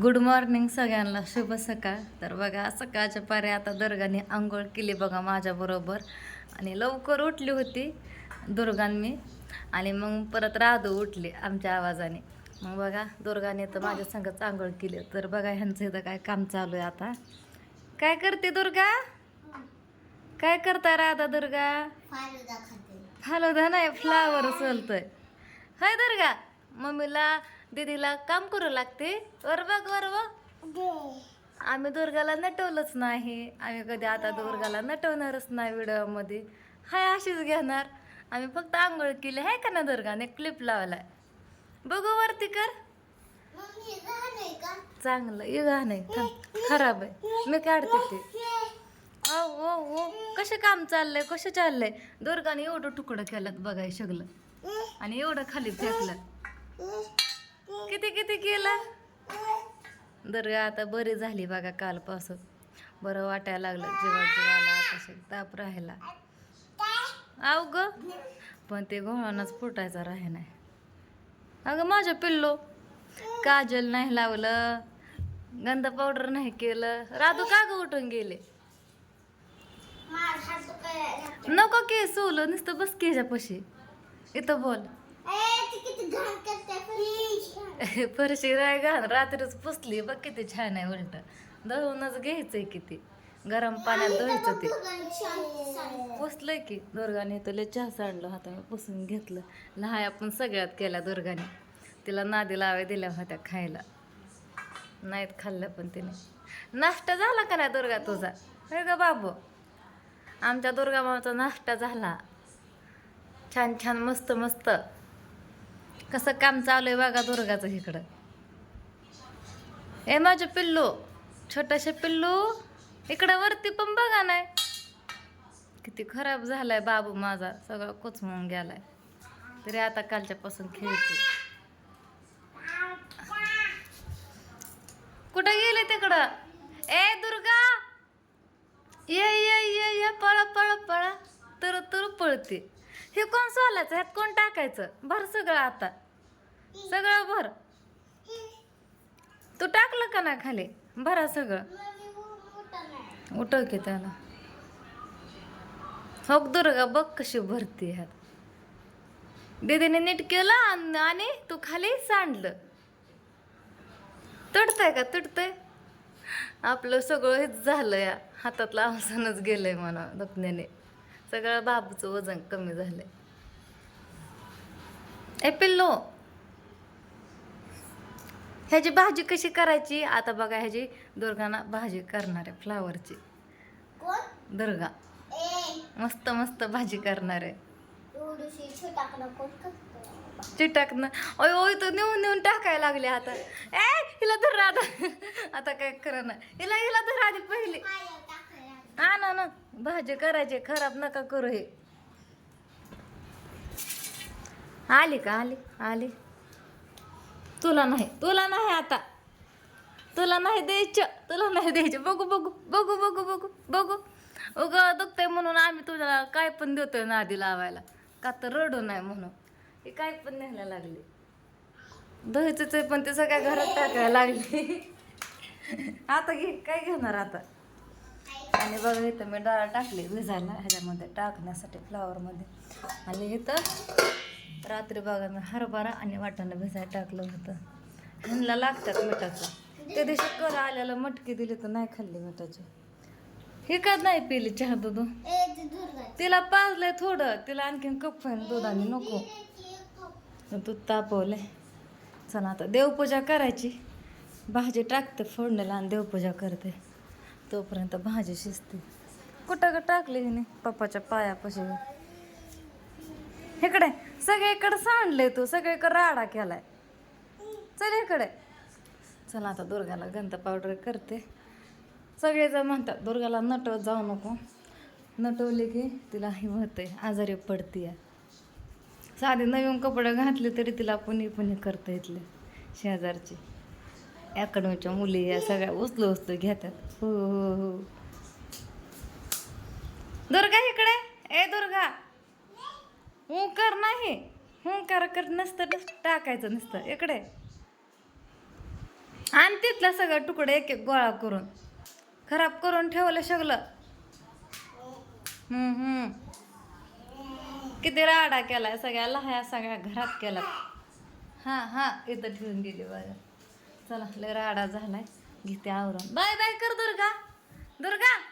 Good morning सगळ्यांना. शुभ सकाळ. तर बघा सकाळच्या पारे आता दुर्गाने आंघोळ केली बघा माझ्याबरोबर आणि लवकर उठली होती दुर्गान. मी आणि मग परत राधू उठली आमच्या आवाजाने. मग बघा दुर्गाने तर माझ्या संगच आंघोळ केली. तर बघा ह्यांचं इथं काय काम चालू आहे आता. काय करते दुर्गा? काय करता राधा दुर्गा? फालुदा नाही फ्लावर सोलतोय हाय दुर्गा? मम्मीला दीदीला काम करू लागते. वर बघ वर बघ. आम्ही दुर्गाला नटवलंच नाही. आम्ही कधी आता दुर्गाला नटवणारच नाही व्हिडिओमध्ये. हाय अशीच घेणार. आम्ही फक्त आंघोळ केली आहे का ना दुर्गाने? क्लिप लावलाय. बघू वरती कर. चांगलं ये नाही थांब खराब आहे. मी काढते ते. ओ ओ ओ कसं काम चाललंय कसं चाललंय? दुर्गाने एवढं तुकडं केलं बघाय सगळं. आणि एवढं खाली फेकलं. किती किती केलं? दर्गा आता बरी झाली बघा कालपासून. बरं वाटायला लागलं जीवा जीवाला आता ताप राहिला. आव ग पण ते घोळानाच फुटायचा राहे नाही. अगं माझ्या पिल्लो काजल नाही लावलं गंध पावडर नाही केलं राधू का ग उठून गेले? नको के सोलं नुसतं बस केजा पशी इथं बोल. फरशी राय घाल रात्रीच पुसली बघ किती छान आहे उलट. दळूनच घ्यायचंय किती. गरम पाण्यात धुवायचं ते. पुसलंय की दुर्गाने तुला चहा सांडलं हाताने पुसून घेतलं. लहाय आपण सगळ्यात केल्या दुर्गाने. तिला नादी लावाय दिल्या होत्या खायला. नाहीत खाल्लं पण तिने. नाश्ता झाला का नाही दुर्गा तुझा? हे ग बाबू? आमच्या दुर्गा मामाचा नाश्ता झाला. छान छान मस्त मस्त. कसं काम चालू आहे बघा दुर्गाचं इकडं. ए माझ्या पिल्लू छोटंसं पिल्लू इकडं वरती पण बघा नाही किती खराब झालाय बाबू माझा सगळं कोचमून गेलाय. तरी आता कालच्यापासून खेळते. कुठं गेले तिकडं? ए दुर्गा! ये ये ये ये पळा पळा पळा. तर तर पळते. हे कोण सोलायचं? ह्यात कोण टाकायचं? भर सगळं आता. सगळं भर. तू टाकलं का ना खाली? भरा सगळं. उठव की त्याला. हो दुर्गा बघ कशी भरती ह्यात. दीदीने नीट केलं आणि- तू खाली सांडलं. तुटतंय का? तुटतंय? आपलं सगळं हेच झालं या. हातातलं अवसानच गेलंय मला दपण्याने सगळं बाबूचं वजन कमी झालंय. ए पिल्लो. ह्याची भाजी कशी करायची? आता बघा ह्याची दुर्गाना भाजी करणार आहे फ्लावरची. दुर्गा. मस्त मस्त भाजी करणार आहे. एवढीशी छोटा कोण कोण करतो? चिटाकनं ओय ओय तो नेऊन नेऊन टाकायला लागले आता. ए हिला धर आता. आता काय करा ना हिला हिला धर आधी पहिली. हा ना ना. भाजी करायची खराब नका करू हे. आली का आली आली. तुला नाही तुला नाही आता. तुला नाही द्यायचं तुला नाही द्यायचं. बघू बघू बघू बघू बघू बघू. उग दुखतंय म्हणून आम्ही तुझ्याला काय पण देतोय नादी लावायला. का तर रडू नाही म्हणून. हे काय पण न्यायला लागली. दहीच पण ते सगळ्या घरात टाकायला लागली. आता घे काय घेणार आता? आणि बघा इथं मी डाळ टाकली भिजायला ह्याच्यामध्ये टाकण्यासाठी फ्लावरमध्ये आणि इथं रात्री बघा मी हरभरा आणि वाटाणा भिजायला टाकलं होतं. ह्यांना लागतात मिठाचं. त्या दिवशी कर आल्याला मटकी दिली तर नाही खाल्ली मिठाची. हे का नाही पिली चहा दूध? तिला पाजलंय थोडं. तिला आणखीन कप दूध आणि नको. दूध तापवलंय. चला आता देवपूजा करायची. भाजी टाकते फोडणीला आणि देवपूजा करते. तोपर्यंत भाजी शिजते. कुठं का टाकली हिने पप्पाच्या पायापाशी? इकडे सगळीकडे सांडले तू सगळीकडे राडा केलाय. चल इकडे. चला आता दुर्गाला गंध पावडर करते. सगळेजण म्हणतात दुर्गाला नटवत जाऊ नको. नटवले की तिला हे होते आजारी पडते साधे नवीन कपडे घातले तरी तिला पुणे पुणे करता येतले शेजारची. अकॅडमीच्या मुली या सगळ्या उचलू उचलू घेतात. हो हो हो. दुर्गा इकडे. ए दुर्गा. हुंकार नाही. हुंकार कर नसतं टाकायचं नसतं. इकडे. आणि तिथला सगळं तुकडे एक एक गोळा करून. खराब करून ठेवलं सगळं. किती राडा केलाय सगळ्या लहाया सगळ्या घरात केला हां हां. इथं ठेवून गेली बघा चला लय राडा झालाय. घेते आवरून. बाय बाय कर दुर्गा. दुर्गा!